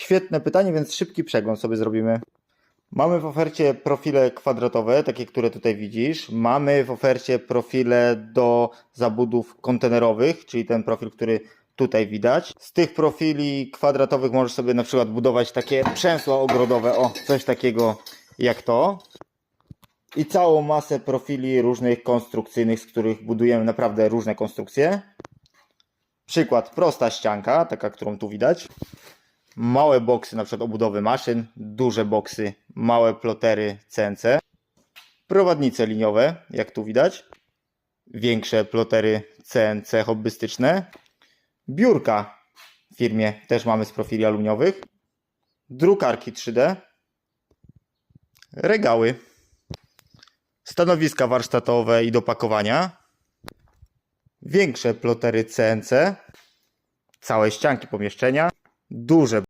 Świetne pytanie, więc szybki przegląd sobie zrobimy. Mamy w ofercie profile kwadratowe, takie, które tutaj widzisz. Mamy w ofercie profile do zabudów kontenerowych, czyli ten profil, który tutaj widać. Z tych profili kwadratowych możesz sobie na przykład budować takie przęsła ogrodowe, o, coś takiego jak to. I całą masę profili różnych konstrukcyjnych, z których budujemy naprawdę różne konstrukcje. Przykład, prosta ścianka, taka, którą tu widać. Małe boksy, na przykład obudowy maszyn, duże boksy, małe plotery CNC. Prowadnice liniowe, jak tu widać. Większe plotery CNC hobbystyczne. Biurka w firmie też mamy z profili aluminiowych. Drukarki 3D. Regały. Stanowiska warsztatowe i do pakowania. Większe plotery CNC. Całe ścianki pomieszczenia. Duże